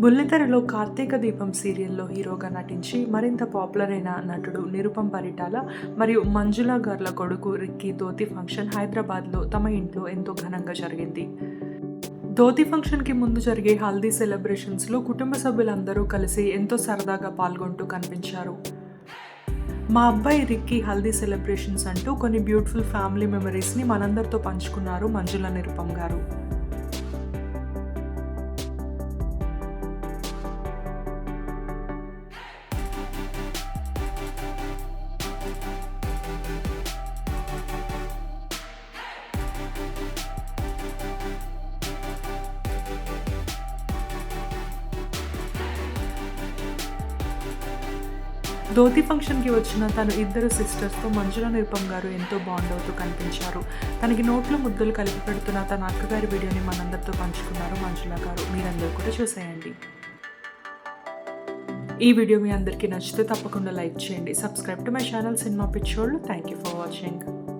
బుల్లితెరలో కార్తీక దీపం సీరియల్లో హీరోగా నటించి మరింత పాపులర్ అయిన నటుడు నిరుపం పరిటాల మరియు మంజుల గార్ల కొడుకు రిక్కీ ధోతి ఫంక్షన్ హైదరాబాద్లో తమ ఇంట్లో ఎంతో ఘనంగా జరిగింది. ధోతి ఫంక్షన్కి ముందు జరిగే హల్దీ సెలబ్రేషన్స్లో కుటుంబ సభ్యులందరూ కలిసి ఎంతో సరదాగా పాల్గొంటూ కనిపించారు. మా అబ్బాయి రిక్కీ హల్దీ సెలబ్రేషన్స్ అంటూ కొన్ని బ్యూటిఫుల్ ఫ్యామిలీ మెమరీస్ని మనందరితో పంచుకున్నారు మంజుల నిరుపం గారు. ధోతి ఫంక్షన్కి వచ్చిన తను ఇద్దరు సిస్టర్స్తో మంజుల నిరుపం గారు ఎంతో బాండ్ అవుతూ కనిపించారు. తనకి నోట్లు ముద్దులు కలిపి పెడుతున్న తన అక్కగారి వీడియోని మనందరితో పంచుకున్నారు మంజుల గారు. మీరందరూ కూడా చూసేయండి. ఈ వీడియో మీ అందరికీ నచ్చితే తప్పకుండా లైక్ చేయండి. Subscribe to my channel cinema పిచ్చోళ్ళు. Thank you for watching.